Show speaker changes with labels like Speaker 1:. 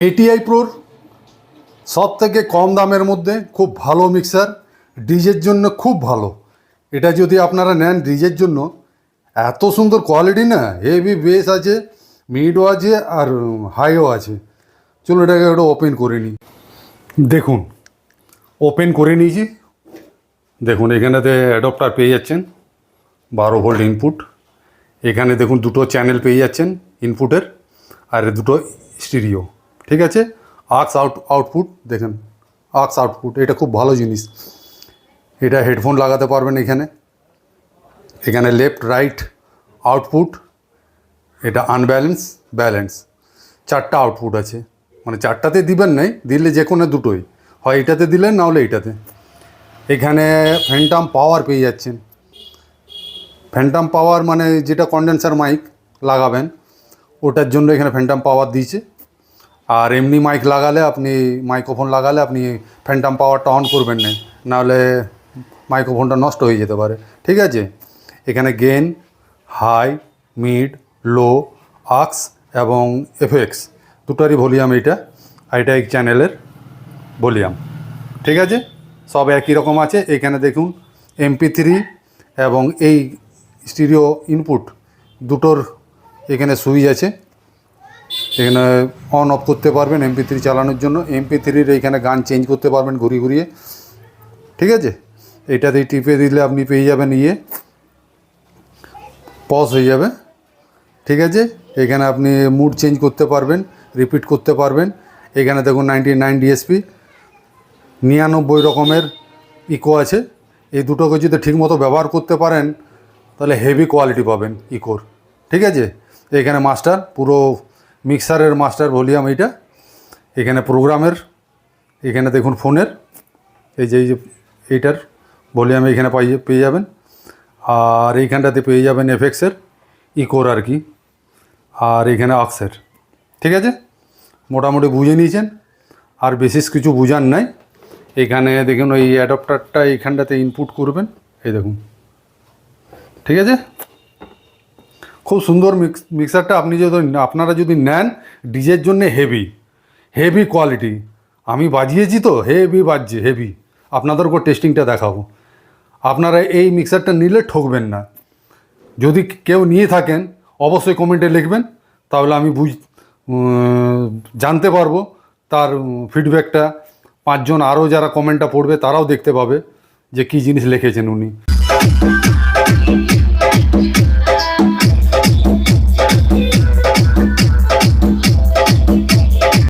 Speaker 1: ATI প্রোর সব থেকে কম দামের মধ্যে খুব ভালো মিক্সার ডিজের জন্য খুব ভালো। এটা যদি আপনারা নেন ডিজের জন্য, এত সুন্দর কোয়ালিটি না হেভি বেস আছে মিডও আছে আর হাইও আছে। চলো এটাকে একটু ওপেন করে নিই। দেখুন ওপেন করে নিয়েছি। দেখুন, এখানেতে অ্যাডপ্টার পেয়ে যাচ্ছেন, বারো ভোল্ট ইনপুট এখানে দেখুন, দুটো চ্যানেল পেয়ে যাচ্ছেন ইনপুটের আর দুটো স্টিরিও ঠিক আছে? আক্স আউট আউটপুট দেখেন আক্স আউটপুট এটা খুব ভালো জিনিস। এটা হেডফোন লাগাতে পারবেন এখানে। এখানে লেফট রাইট আউটপুট এটা আনব্যালেন্স ব্যালেন্স চারটা আউটপুট আছে। মানে চারটাতে দিবেন নাই, দিলে যে কোনো দুটোই। হয় এটাতে দিলেন, না হলে এইটাতে। এখানে ফ্যান্টাম পাওয়ার পেয়ে যাচ্ছেন। ফ্যান্টাম পাওয়ার মানে যেটা কন্ডেন্সার মাইক লাগাবেন, ওটার জন্য এখানে ফ্যান্টাম পাওয়ার দিয়েছে। আর এমনি মাইক লাগালে আপনি মাইক্রোফোন লাগালে আপনি ফ্যান্টাম পাওয়ারটা অন করবেন না। নাহলে মাইক্রোফোনটা নষ্ট হয়ে যেতে পারে। ঠিক আছে? এখানে gain high mid low aux এবং এফএক্স দুটারই ভলিউম এইটা, আর এটা এক চ্যানেলের ভলিউম ঠিক আছে? সব একই রকম আছে। এখানে দেখুন এমপি থ্রি এবং এই স্টিরিও ইনপুট দুটোর এখানে সুইচ আছে। এখানে অন অফ করতে পারবেন এমপি থ্রি চালানোর জন্য। এমপি থ্রির এইখানে গান চেঞ্জ করতে পারবেন ঘুরিয়ে ঘুরিয়ে। ঠিক আছে? এটাতে টিপে দিলে আপনি পেয়ে যাবেন ইয়ে। পজ হয়ে যাবে। ঠিক আছে? এখানে আপনি মুড চেঞ্জ করতে পারবেন রিপিট করতে পারবেন। এখানে দেখুন নাইনটি নাইন ডিএসপি নিরানব্বই রকমের ইকো আছে। এই দুটোকে যদি ঠিকমতো ব্যবহার করতে পারেন, তাহলে হেভি কোয়ালিটি পাবেন ইকোর ঠিক আছে? এখানে মাস্টার পুরো মিক্সারের মাস্টার ভলিউম এইটা। এখানে প্রোগ্রামের, এখানে দেখুন ফোনের, এই যে এই যে এইটার ভলিউম এখানে পাই, পেয়ে যাবেন। আর এইখানটাতে পেয়ে যাবেন এফেক্সের ইকোর আর কি। আর এখানে অক্সের ঠিক আছে? মোটামুটি বুঝে নিয়েছেন। আর বিশেষ কিছু বুঝার নাই। এখানে দেখুন ওই অ্যাডপ্টারটা এইখানটাতে ইনপুট করবেন। এই দেখুন, ঠিক আছে? খুব সুন্দর মিক্স মিক্সারটা আপনি যদি আপনারা যদি নেন ডিজের জন্য হেভি হেভি কোয়ালিটি আমি বাজিয়েছি তো হেভি বাজছে হেভি আপনাদের উপর টেস্টিংটা দেখাবো। আপনারা এই মিক্সারটা নিলে ঠকবেন না। যদি কেউ নিয়ে থাকেন, অবশ্যই কমেন্টে লিখবেন, তাহলে আমি বুঝ জানতে পারব তার ফিডব্যাকটা পাঁচজন আরও যারা কমেন্টটা পড়বে, তারাও দেখতে পাবে যে কী জিনিস লিখেছেন উনি।